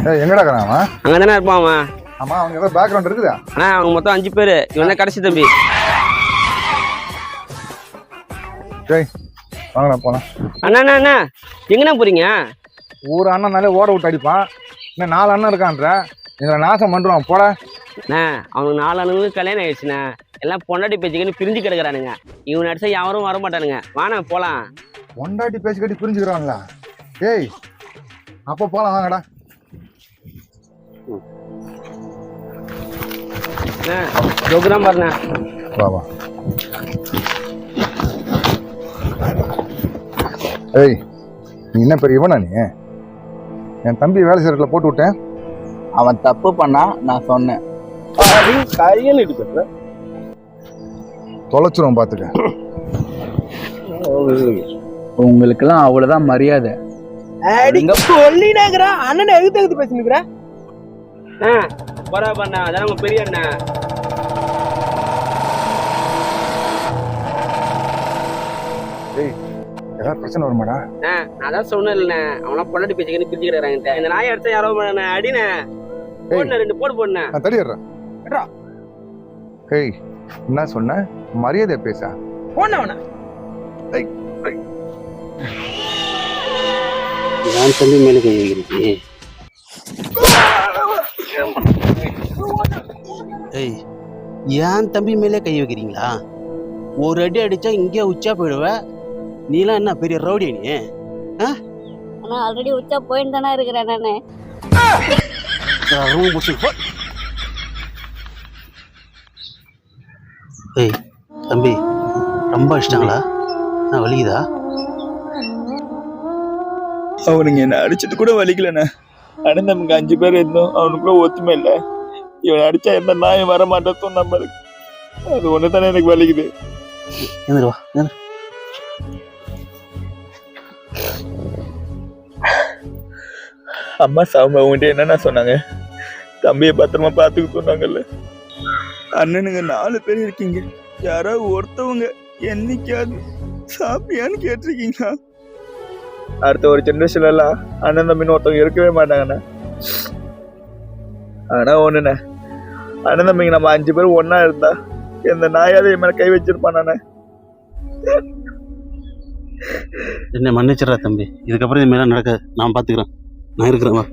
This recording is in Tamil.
எங்கடா அவன்? அங்கே தானே இருப்பான் அவன். ஆமா அவங்க ஏதோ பேக்ரவுண்ட் இருக்குதா? அண்ணா அவங்க மொத்தம் அஞ்சு பேர். இவன் தான் கடைசி தம்பி. டேய் வாங்கடா போலாம். அண்ணா அண்ணா அண்ணா எங்கண்ணா போறீங்க? ஒரு அண்ணனாலே ஓட விட்டு அடிப்பான். இன்னும் நாலு அண்ணன் இருக்கான்ற? எங்களை நாசம் பண்ணுறான் போட. அண்ணா அவனுக்கு நாலு அண்ணனுக்கு கல்யாணம் ஆயிடுச்சுண்ணே. எல்லாம் பொண்டாட்டி பேச்சுக்கன்னு பிரிஞ்சு கிடக்குறானுங்க. இவன் அடிச்சா யாரும் வர மாட்டானுங்க. வாண்ணா போலாம். பொண்டாட்டி பேசி கட்டி புரிஞ்சுக்கிறான்ல. டேய் அப்போ போலாம் வாங்கடா. வா வா ஏய் நீ என்ன பெரிய இவனா நீ என் தம்பி வேலை செய்யறதுல போட்டு விட்டேன் அவன் தப்பு பண்ணா நான் சொன்னேன் கையில் எடுத்து தொலைச்சிரும் பார்த்துக்க உங்களுக்கெல்லாம் அவ்வளவுதான் மரியாதை அண்ணன் எகுத்து எகுத்து பேசினுக்குறா ஆ. போறா பண்ணா அதான் உங்க பெரிய அண்ணா? ஏதாவது பிரச்சனை வருமாடா? அண்ணா நான் தான் சொன்னேன் அவனா பொண்டாட்டி பேச்சுக்கன்னு பிரிஞ்சு கிடக்குறாங்க இந்த நாயை அடிச்சா யாரோ அண்ணா அடிண்ணே. போடுண்ணே ரெண்டு போடு போடுண்ணே. நான் தடிடுறேன். ஏய் என்ன சொன்ன? மரியாதை பேச. போனவன நான் தம்பி மேலே கை வைக்கிறீங்க ஏய் ஏன் தம்பி மேலே கை வைக்கிறீங்களா? ஒரு அடி அடிச்சா இங்கே உச்சா போயிடுவ? நீலாம் என்ன பெரிய ரவுடி நீ? ஆனா ஆல்ரெடி உச்சா போயிட்டு தானே இருக்கிறேன் நானு. ரூம் பிடிச்சி. ஏய் தம்பி ரொம்ப இஷ்டங்களா நான் வலிக்குதா? அவனுங்க என்ன அடிச்சது கூட வலிக்கலண்ணே. அண்ணன் நமக்கு அஞ்சு பேர் இருந்தோம். அவனுக்குள்ள ஒத்துமை இல்லை. இவன் அடிச்சா எந்த நாயும் வர மாட்டோம் நம்மளுக்கு அது ஒன்று தானே எனக்கு வலிக்குது. அம்மா சாமி அவங்ககிட்ட என்னென்ன சொன்னாங்க? தம்பியை பத்திரமா பார்த்துக்க சொன்னாங்கல்ல. அண்ணனுங்க நாலு பேர் இருக்கீங்க. யாராவது ஒருத்தவங்க என்னைக்காவது சாப்பியான்னு கேட்டிருக்கீங்களா? அடுத்த ஒரு ஜென்ரேஷன்ல அண்ணன் தம்பின்னு ஒருத்தவங்க இருக்கவே மாட்டாங்கண்ணே. ஆனால் ஒன்றுண்ணே அண்ணன் தம்பிங்க நம்ம அஞ்சு பேர் ஒன்றா இருந்தா எந்த நாயாவது என் மேலே கை வச்சிருப்பானே என்னை மன்னிச்சிடறா தம்பி. இதுக்கப்புறம் இது மேலே நடக்காது. நான் பார்த்துக்கிறேன் நான் இருக்கிறேன் வா.